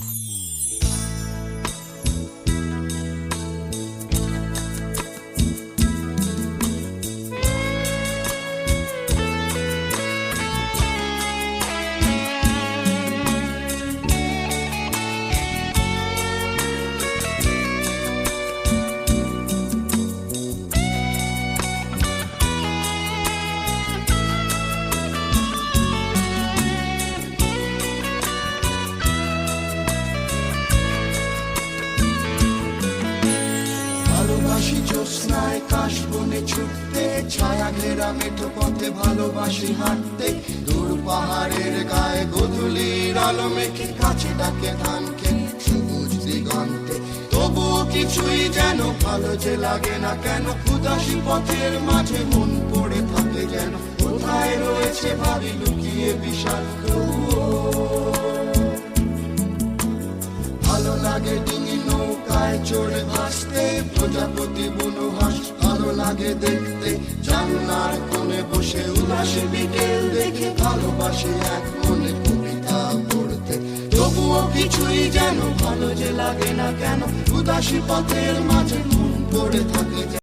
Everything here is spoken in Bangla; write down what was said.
Mm-hmm. জ্যোৎস্নায় কাশ বনে ছুটতে ছায়া ঘেরা মেঠো পথে ভালোবাসি হাঁটতে দূর পাহাড়ের গায়ে গধুলির আলো মেখে কাছে ডাকে ধানকে সবুজ দিগন্তে তবুও কিছুই যেন ভালো যে লাগে না কেন উদাসী পথের মাঝে মন পড়ে থাকে যেন। কোথায় রয়েছে ভাবি লুকিয়ে বিশাল ভালো লাগে ডিঙি নৌকায় চড়ে ভাসতে, প্রজাপতি বুনো হাস, ভালো লাগে দেখতে জানলার কোণে বসে উদাসী বিকেল দেখে ভালোবাসে এক মনে কবিতা পড়তে তবুও কিছুই যেন ভালো যে লাগে না কেন, উদাসী পথের মাঝে মন পড়ে থাকে।